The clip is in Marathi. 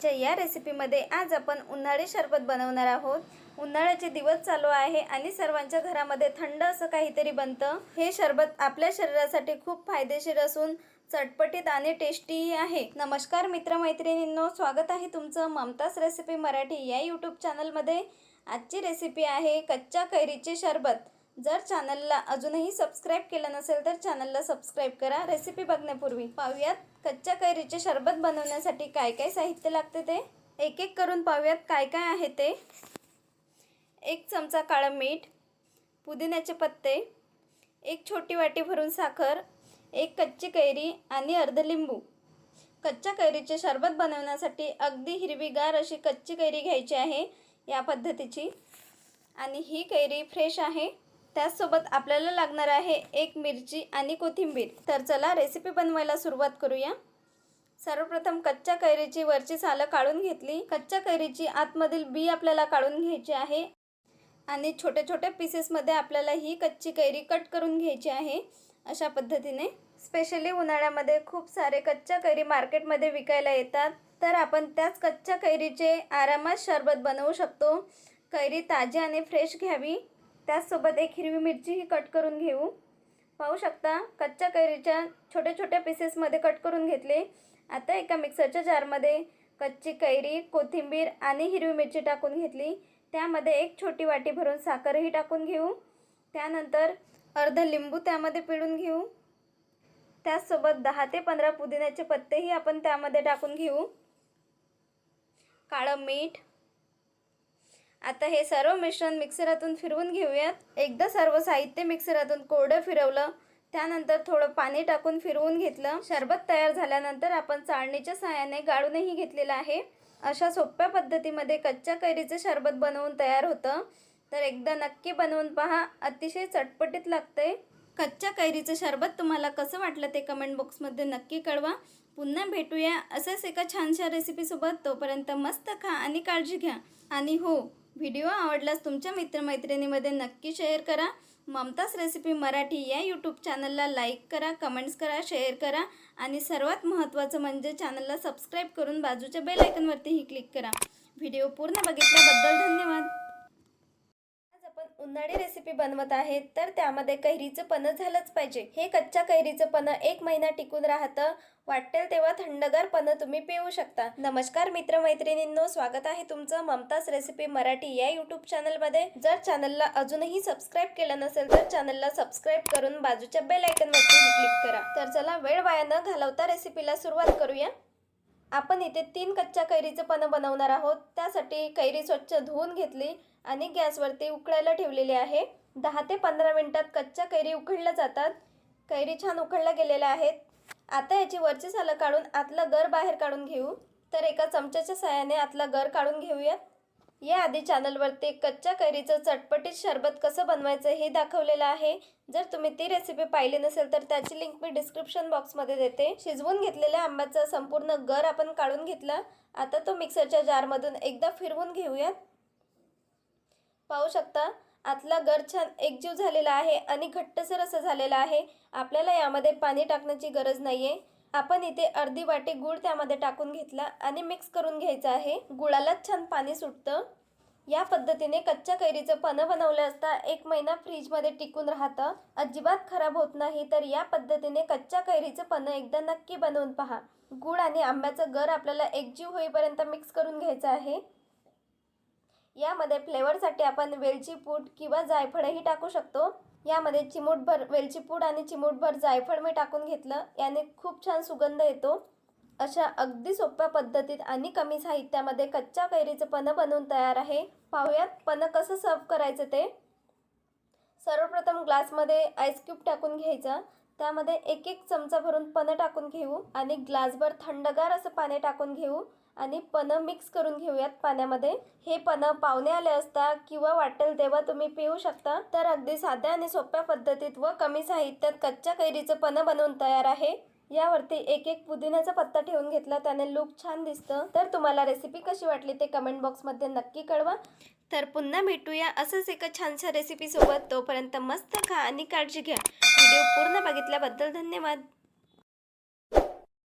आजच्या या रेसिपीमध्ये आज आपण उन्हाळी सरबत बनवणार आहोत. उन्हाळ्याचे दिवस चालू आहे आणि सर्वांच्या घरामध्ये थंड असं काहीतरी बनतं. हे सरबत आपल्या शरीरासाठी खूप फायदेशीर असून चटपटीत आणि टेस्टीही आहे. नमस्कार मित्रमैत्रिणींनो स्वागत आहे तुमचं ममताज रेसिपी मराठी या यूट्यूब चॅनलमध्ये आजची रेसिपी आहे कच्च्या कैरीचे सरबत जर चॅनलला अजूनही सबस्क्राईब केलं नसेल तर चॅनलला सबस्क्राईब करा. रेसिपी बघण्यापूर्वी पाहूयात कच्च्या कैरीचे सरबत बनवण्यासाठी काय काय साहित्य लागते ते? एक एक करून पाहूयात काय काय आहे ते. एक चमचा काळं मीठ पुदिन्याचे पत्ते एक छोटी वाटी भरून साखर एक कच्ची कैरी आणि अर्ध लिंबू. कच्च्या कैरीचे शरबत बनवण्यासाठी अगदी हिरवीगार अशी कच्ची कैरी घ्यायची आहे या पद्धतीची. आणि ही कैरी फ्रेश आहे. त्याचसोबत आपल्याला लागणार आहे एक मिरची आणि कोथिंबीर. तर चला रेसिपी बनवायला सुरुवात करूया. सर्वप्रथम कच्च्या कैरीची वरची सालं काढून घेतली. कच्च्या कैरीची आतमधील बी आपल्याला काढून घ्यायची आहे. आणि छोट्या छोट्या पीसेसमध्ये आपल्याला ही कच्ची कैरी कट करून घ्यायची आहे. अशा पद्धतीने. स्पेशली उन्हाळ्यामध्ये खूप सारे कच्च्या कैरी मार्केटमध्ये विकायला येतात. तर आपण त्याच कच्च्या कैरीचे आरामात शरबत बनवू शकतो. कैरी ताजी आणि फ्रेश घ्यावी. त्याचसोबत एक हिरवी मिरचीही कट करून घेऊ. पाहू शकता कच्च्या कैरीच्या छोट्या छोट्या पीसेसमध्ये कट करून घेतले. आता एका मिक्सरच्या जारमध्ये कच्ची कैरी कोथिंबीर आणि हिरवी मिरची टाकून घेतली. त्यामध्ये एक छोटी वाटी भरून साखरही टाकून घेऊ. त्यानंतर अर्ध लिंबू त्यामध्ये पिळून घेऊ. त्याचसोबत दहा ते पंधरा पुदिन्याचे पत्तेही आपण त्यामध्ये टाकून घेऊ. काळं मीठ आता हे सर्व मिश्रण मिक्सरातून फिरवून घेऊयात. एकदा सर्व साहित्य मिक्सरातून कोरडं फिरवलं त्यानंतर थोडं पाणी टाकून फिरवून घेतलं. शरबत तयार झाल्यानंतर आपण चाळणीच्या सहाय्याने गाळूनही घेतलेलं आहे. अशा सोप्या पद्धतीमध्ये कच्च्या कैरीचं शरबत बनवून तयार होतं. तर एकदा नक्की बनवून पहा अतिशय चटपटीत लागते कच्च्या कैरीचं शरबत तुम्हाला कसं वाटलं ते कमेंट बॉक्समध्ये नक्की कळवा. पुन्हा भेटूया असंच एका छानशा रेसिपीसोबत तोपर्यंत मस्त खा आणि काळजी घ्या. आणि हो व्हिडिओ आवडल्यास तुमच्या मित्रमैत्रिणीमध्ये नक्की शेअर करा. ममताज रेसिपी मराठी या यूट्यूब चॅनलला लाईक करा कमेंट्स करा शेअर करा आणि सर्वात महत्त्वाचं म्हणजे चॅनलला सबस्क्राईब करून बाजूच्या बेल आयकनवरतीही क्लिक करा. व्हिडिओ पूर्ण बघितल्याबद्दल धन्यवाद. उन्हाळी रेसिपी बनवत आहे तर त्यामध्ये कैरीचं पन्ह झालंच पाहिजे. हे कच्च्या कैरीचं पन्ह एक महिना टिकून राहतं वाटेल तेव्हा थंडगार पन्ह तुम्ही पिऊ शकता. नमस्कार मित्रमैत्रिणींनो स्वागत आहे तुमचं ममताज रेसिपी मराठी या यूट्यूब चॅनलमध्ये जर चॅनलला अजूनही सबस्क्राईब केलं नसेल तर चॅनलला सबस्क्राईब करून बाजूच्या बेल आयकनवरती क्लिक करा. तर चला वेळ वाया न घालवता रेसिपीला सुरुवात करूया. आपण इथे तीन कच्च्या कैरीचं पण बनवणार आहोत. त्यासाठी कैरी स्वच्छ धुवून घेतली आणि गॅसवरती उकळायला ठेवलेली आहे. दहा ते पंधरा मिनटात कच्च्या कैरी उकळल्या जातात. कैरी छान उकळल्या गेलेल्या आहेत. आता याची वरची सालं काढून आतला गर बाहेर काढून घेऊ. तर एका चमच्याच्या सहाय्याने आतला गर काढून घेऊयात. याआधी चॅनलवरती कच्च्या कैरीचं चटपटीत शरबत कसं बनवायचं हे दाखवलेलं आहे. जर तुम्ही ती रेसिपी पाहिली नसेल तर त्याची लिंक मी डिस्क्रिप्शन बॉक्समध्ये देते. शिजवून घेतलेल्या आंब्याचा संपूर्ण गर आपण काढून घेतला. आता तो मिक्सरच्या जारमधून एकदा फिरवून घेऊयात. पाहू शकता आतला गर छान एकजीव झालेला आहे आणि घट्टसर असं झालेलं आहे. आपल्याला यामध्ये पाणी टाकण्याची गरज नाही आहे आपण इथे अर्धी वाटी गूळ त्यामध्ये टाकून घेतला आणि मिक्स करून घ्यायचं आहे. गुळालाच छान पाणी सुटतं. या पद्धतीने कच्च्या कैरीचं पनं बनवलं असता एक महिना फ्रीजमध्ये टिकून राहतं. अजिबात खराब होत नाही तर या पद्धतीने कच्च्या कैरीचं पनं एकदा नक्की बनवून पहा. गूळ आणि आंब्याचं गर आपल्याला एकजीव होईपर्यंत मिक्स करून घ्यायचं आहे. यामध्ये फ्लेवरसाठी आपण वेलची पूड किंवा जायफळही टाकू शकतो. यामध्ये चिमूटभर वेलची पूड आणि चिमूटभर जायफळ मी टाकून घेतलं. याने खूप छान सुगंध येतो. अशा अगदी सोप्या पद्धतीत आणि कमी साहित्यामध्ये कच्च्या कैरीचं पन्ह बनवून तयार आहे. पाहूयात पन्ह कसं सर्व करायचं ते. सर्वप्रथम ग्लासमध्ये आईस्क्यूब टाकून घ्यायचा. त्यामध्ये एक एक चमचा भरून पन्ह टाकून घेऊ आणि ग्लासभर थंडगार असं पाणी टाकून घेऊ. आणि पनं मिक्स करून घेऊयात पाण्यामध्ये. हे पनं पाहुणे आले असता किंवा वाटेल तेव्हा तुम्ही पिऊ शकता. तर अगदी साध्या आणि सोप्या पद्धतीत व कमी साहित्यात कच्च्या कैरीचं पनं बनवून तयार आहे. यावरती एक एक पुदिन्याचा पत्ता ठेवून घेतला त्याने लुक छान दिसतं. तर तुम्हाला रेसिपी कशी वाटली ते कमेंट बॉक्समध्ये नक्की कळवा. तर पुन्हा भेटूया असंच एका छानशा रेसिपीसोबत तोपर्यंत मस्त खा आणि काळजी घ्या. व्हिडिओ पूर्ण बघितल्याबद्दल धन्यवाद.